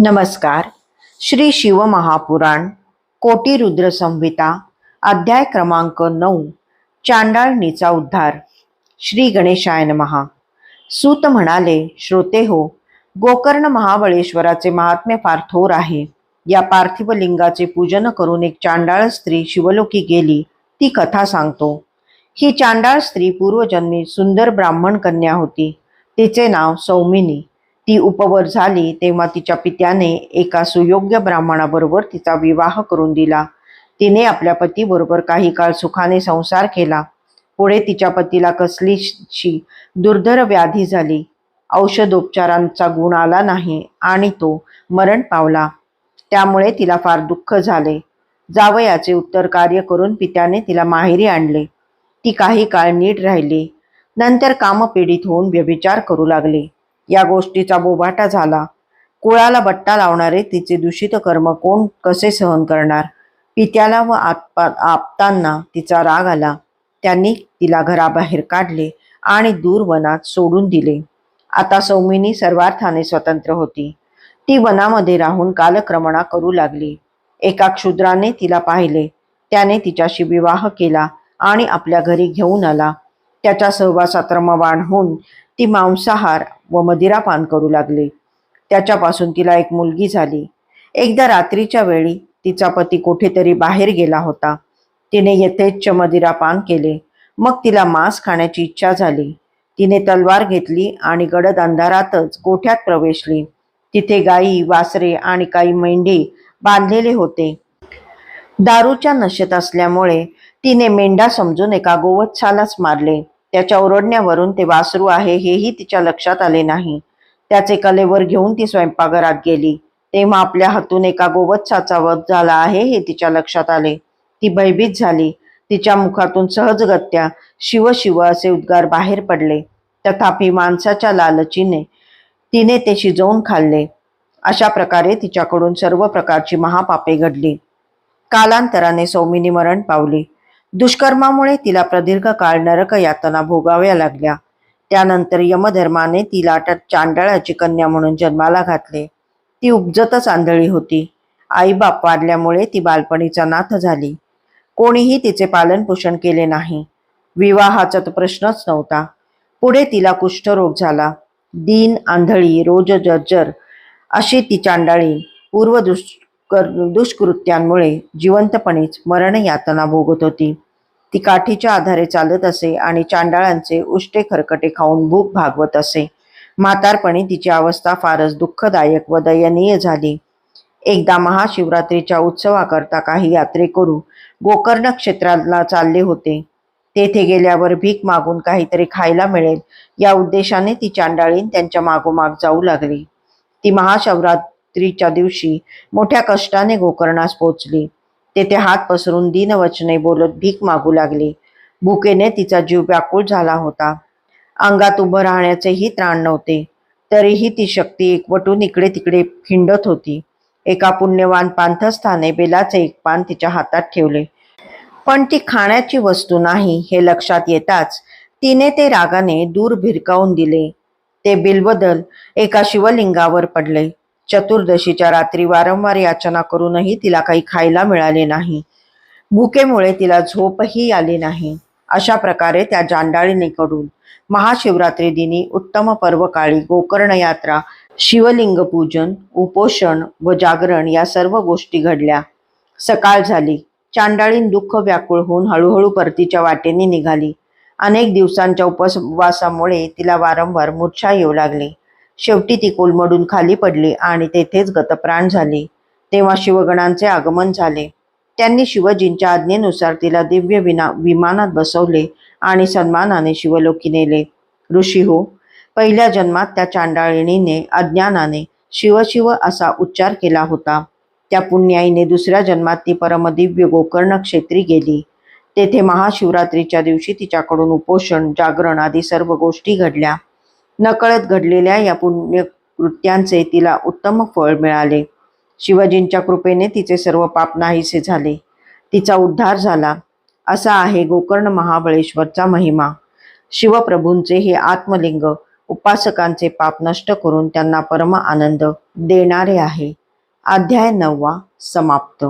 नमस्कार. श्री शिवमहापुराण कोटी रुद्र संहिता अध्याय क्रमांक नऊ चांडाळणीचा उद्धार. श्री गणेशायन महा सूत म्हणाले श्रोते हो गोकर्ण महाबळेश्वराचे महात्म्य फार थोर आहे. या पार्थिव लिंगाचे पूजन करून एक चांडाळ स्त्री शिवलोकी गेली ती कथा सांगतो. ही चांडाळ स्त्री पूर्वजन्मी सुंदर ब्राह्मण कन्या होती. तिचे नाव सौमिनी. ती उपवर झाली तेव्हा तिच्या पित्याने एका सुयोग्य ब्राह्मणाबरोबर तिचा विवाह करून दिला. तिने आपल्या पतीबरोबर काही काळ सुखाने संसार केला. पुढे तिच्या पतीला कसलीशी दुर्धर व्याधी झाली. औषधोपचारांचा गुण आला नाही आणि तो मरण पावला. त्यामुळे तिला फार दुःख झाले. जावयाचे उत्तर कार्य करून पित्याने तिला माहेरी आणले. ती काही काळ नीट राहिली. नंतर कामपीडित होऊन व्यभिचार करू लागले. या गोष्टीचा बोभाटा झाला. कुळाला बट्टा लावणारे तिचे दूषित कर्म कोण कसे सहन करणार? पित्याला व आत्पा आपतांना तिचा राग आला. त्यांनी तिला घराबाहेर काढले आणि दूर वनात सोडून दिले. आता सौमिनी सर्वार्थाने स्वतंत्र होती. ती वनामध्ये राहून कालक्रमणा करू लागली. एका क्षुद्राने तिला पाहिले. त्याने तिच्याशी विवाह केला आणि आपल्या घरी घेऊन आला. त्याच्या सहवासात रमवाण होऊन ती मांसाहार व मदिरापान करू लागली. त्याच्यापासून तिला एक मुलगी झाली. एकदा रात्रीच्या वेळी तिचा पती कुठेतरी बाहेर गेला होता. तिने यथेच्छ मदिरापान केले. मग तिला मांस खाण्याची इच्छा झाली. तिने तलवार घेतली आणि गडद अंधारातच गोठ्यात प्रवेशली. तिथे गायी वासरे आणि काही मेंढे बांधलेले होते. दारूच्या नशेत असल्यामुळे तिने मेंढा समजून एका गोवत्सालाच मारले. त्याच्या ओरडण्यावरून ते वासरू आहे हेही तिच्या लक्षात आले नाही. त्याचे कलेवर घेऊन ती स्वयंपाकघरात गेली. तेव्हा आपल्या हातून एका गोवत्साचा वध झाला आहे हे तिच्या लक्षात आले. ती भयभीत झाली. तिच्या मुखातून सहजगत्या शिव शिव असे उद्गार बाहेर पडले. तथापि माणसाच्या लालचीने तिने ते शिजवून खाल्ले. अशा प्रकारे तिच्याकडून सर्व प्रकारची महापापे घडली. कालांतराने सौमिनी मरण पावली. दुष्कर्मामुळे तिला प्रदीर्घ काळ नरक यातना भोगाव्या लागल्या. त्यानंतर यमधर्माने तिला ट- चांडाळाची कन्या म्हणून जन्माला घातले. ती उपजतच आंधळी होती. आईबाप वारल्यामुळे ती बालपणीचा नाथ झाली. कोणीही तिचे पालनपोषण केले नाही. विवाहाचा तर प्रश्नच नव्हता. पुढे तिला कुष्ठरोग झाला. दीन आंधळी रोज जर्जर अशी ती चांडाळी पूर्वदृष्ट कर दुष्कृत्यांमुळे जिवंतपणीच मरण यातना भोगत होती. ती काठीच्या आधारे चालत असे आणि चांडाळांचे उष्टे खरकटे खाऊन भूक भागवत असे. म्हातारपणी तिची अवस्था फारच दुःखदायक व दयनीय झाली. एकदा महाशिवरात्रीच्या उत्सवाकरता काही यात्रेकरू गोकर्ण क्षेत्राला चालले होते. तेथे गेल्यावर भीक मागून काहीतरी खायला मिळेल या उद्देशाने ती चांडाळीन त्यांच्या मागोमाग जाऊ लागली. ती रात्रीच्या दिवशी मोठ्या कष्टाने गोकर्णास पोचली. तेथे हात पसरून दीनवचने बोलत भीक मागू लागली. भुकेने तिचा जीव व्याकुळ झाला होता. अंगात उभं राहण्याचेही त्राण नव्हते. तरीही ती शक्ती एकवटून इकडे तिकडे हिंडत होती. एका पुण्यवान पांथस्थाने बेलाचे एक पान तिच्या हातात ठेवले. पण ती खाण्याची वस्तू नाही हे लक्षात येताच तिने ते रागाने दूर भिरकावून दिले. ते बिलबदल एका शिवलिंगावर पडले. चतुर्दशीच्या रात्री वारंवार याचना करूनही तिला काही खायला मिळाले नाही. भुकेमुळे तिला झोपही आली नाही. अशा प्रकारे त्या जांडाळीनेकडून महाशिवरात्री दिनी उत्तम पर्वकाळी गोकर्ण यात्रा शिवलिंग पूजन उपोषण व जागरण या सर्व गोष्टी घडल्या. सकाळ झाली. चांडाळीन दुःख व्याकुळ होऊन हळूहळू परतीच्या वाटेने निघाली. अनेक दिवसांच्या उपवासामुळे तिला वारंवार मूर्छा येऊ लागली. शेवटी ती कोलमडून खाली पडली आणि तेथेच गतप्राण झाली. तेव्हा शिवगणांचे आगमन झाले. त्यांनी शिवजींच्या आज्ञेनुसार तिला दिव्य विना विमानात बसवले आणि सन्मानाने शिवलोकी नेले. ऋषी हो पहिल्या जन्मात त्या चांडाळिणीने अज्ञानाने शिवशिव असा उच्चार केला होता. त्या पुण्याईने दुसऱ्या जन्मात ती परमदिव्य गोकर्ण क्षेत्री गेली. तेथे महाशिवरात्रीच्या दिवशी तिच्याकडून उपोषण जागरण आदी सर्व गोष्टी घडल्या. नकळत घडलेल्या या पुण्यकृत्यांचे तिला उत्तम फळ मिळाले. शिवजींच्या कृपेने तिचे सर्व पाप नाहीसे झाले. तिचा उद्धार झाला. असा आहे गोकर्ण महाबळेश्वरचा महिमा. शिवप्रभूंचे हे आत्मलिंग उपासकांचे पाप नष्ट करून त्यांना परम आनंद देणारे आहे. अध्याय नववा समाप्त.